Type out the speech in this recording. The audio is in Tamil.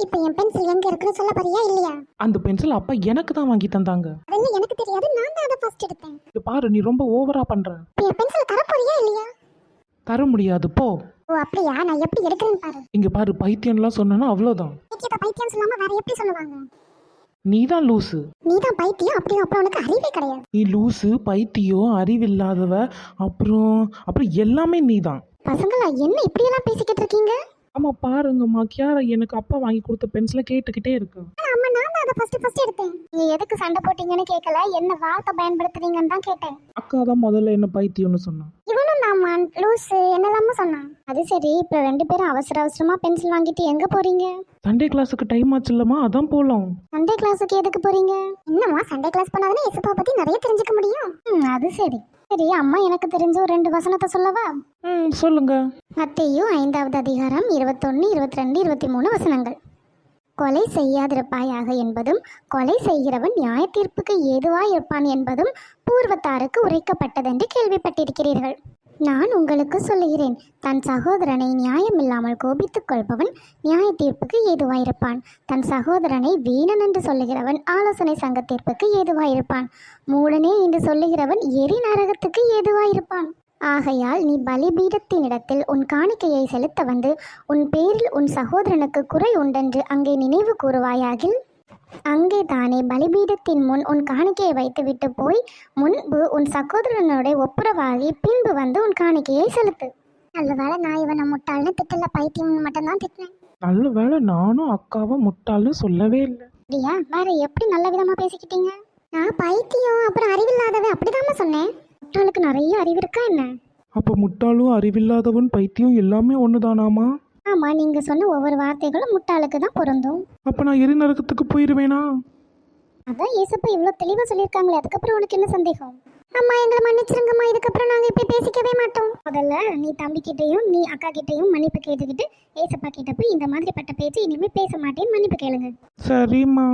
இப்போ என் பென்சில் எங்க இருக்குன்னு சொல்ல போறியா இல்லையா? அந்த பென்சில் அப்பா எனக்கு தான் வாங்கி தந்தாங்க. அதெல்லாம் எனக்கு தெரியாது நான் தான் அதை ஃபர்ஸ்ட் எடுத்தேன். இது பாரு நீ ரொம்ப ஓவரா பண்ற. இப்போ என் பென்சில் தர போறியா இல்லையா? தர முடியாது போ. ஓ அப்படியா? நான் எப்படி எடுக்கிறேன்னு பாரு. இங்க பாரு பைத்தியம்லாம் சொன்னா அவ்வளோதான் பைத்தியத்தை பைத்தியம் சொல்லாம வேற எப்படி சொல்லுவாங்க? நீ தான் லூசு. நீ தான் பைத்தியம் அப்படியும் அப்புறம் உனக்கு அறிவே கிடையாது. நீ லூசு பைத்தியம் அறிவில்லாதவ அப்புறம் அப்புறம் எல்லாமே நீ தான். பசங்களா என்ன இப்படியெல்லாம் பேசிக்கிட்டு இருக்கீங்க? ஆமா பாருங்கம்மா. கியாரா எனக்கு அப்பா வாங்கி கொடுத்த பென்சிலை கேட்டுக்கிட்டே இருக்கு. அம்மா நான் தான் அதை ஃபர்ஸ்ட் ஃபர்ஸ்ட் எடுத்தேன். நீ எதுக்கு சண்டை போட்டீங்கன்னு கேட்கல என்ன வார்த்தை பயன்படுத்துறீங்கன்னு தான் கேட்டேன். அக்கா தான் முதல்ல என்ன பைத்தியம்னு சொன்னான் இவனும் நான் லூசு என்னெல்லாமோ சொன்னான். அது சரி இப்போ ரெண்டு பேரும் அவசர அவசரமா பென்சில் வாங்கிட்டு எங்க போறீங்க? சண்டே கிளாஸுக்கு டைம் ஆச்சு இல்லம்மா அதான் போலாம். சண்டே கிளாஸுக்கு எதுக்கு போறீங்க? என்னம்மா சண்டே கிளாஸ் பண்ணாதானே இசப்பா பத்தி நிறைய தெரிஞ்சுக்க முடியும். அது சரி. சரி அம்மா எனக்கு தெரிஞ்ச ஒரு ரெண்டு வசனத்தை சொல்லவா? ம் சொல்லுங்க. மத்தேயு ஐந்தாவது அதிகாரம் இருபத்தொன்னு இருபத்தி ரெண்டு இருபத்தி மூணு வசனங்கள். கொலை செய்யாதிருப்பாயாக என்பதும் கொலை செய்கிறவன் நியாய தீர்ப்புக்கு ஏதுவாய் இருப்பான் என்பதும் பூர்வத்தாருக்கு உரைக்கப்பட்டதென்று கேள்விப்பட்டிருக்கிறீர்கள். நான் உங்களுக்கு சொல்லுகிறேன். தன் சகோதரனை நியாயமில்லாமல் கோபித்துக் கொள்பவன் நியாய தீர்ப்புக்கு ஏதுவாயிருப்பான். தன் சகோதரனை வீணன் என்று சொல்லுகிறவன் ஆலோசனை சங்க தீர்ப்புக்கு ஏதுவாயிருப்பான். மூடனே என்று சொல்லுகிறவன் எரி நரகத்துக்கு ஏதுவாயிருப்பான். ஆகையால் நீ பலிபீடத்தினிடத்தில் உன் காணிக்கையை செலுத்த வந்து உன் பேரில் உன் சகோதரனுக்கு குறை உண்டென்று அங்கே நினைவு கூறுவாயாகில்? அங்கே தானே பலிபீடத்தின் முன் உன் காணிக்கையை வைத்துவிட்டு போய் முன்பு உன் சகோதரனோட ஒப்புரவாகி பின்பு வந்து உன் காணிக்கையை செலுத்து. நல்ல வேலை நான் இவனை முட்டாள்னு திட்டல பைத்தியம் மட்டும்தான் திட்டினேன். நல்ல வேளை நானும் அக்காவை முட்டாள்னு சொல்லவே இல்லை. அப்படியா? வேற எப்படி நல்ல விதமா பேசிக்கிட்டீங்க? நான் பைத்தியம் அப்புறம் அறிவில்லாதவன் அப்படிதாம்மா சொன்னேன். முட்டாளுக்கு நிறைய அறிவு இருக்கா என்ன? அப்போ முட்டாளும் அறிவில்லாதவன் பைத்தியம் எல்லாமே ஒண்ணுதானாமா? ஆமா நீங்க சொன்ன ஒவ்வொரு வார்த்தைகளும் முட்டாளுக்கு தான் பொருந்தும். அப்ப நான் எரி நரகத்துக்கு போயிருவேனா? அதான் ஏசப்பா இவ்வளோ தெளிவாக சொல்லியிருக்காங்களே அதுக்கப்புறம் உனக்கு என்ன சந்தேகம்? அம்மா எங்களை மன்னிச்சிருங்கம்மா இதுக்கப்புறம் நாங்கள் இப்படி பேசிக்கவே மாட்டோம். முதல்ல நீ தம்பி கிட்டேயும் நீ அக்கா கிட்டேயும் மன்னிப்பு கேட்டுக்கிட்டு ஏசப்பா கிட்ட போய் இந்த மாதிரிப்பட்ட பேச்சு இனிமேல் பேச மாட்டேன்னு மன்னிப்பு கேளுங்க. சரிம்மா.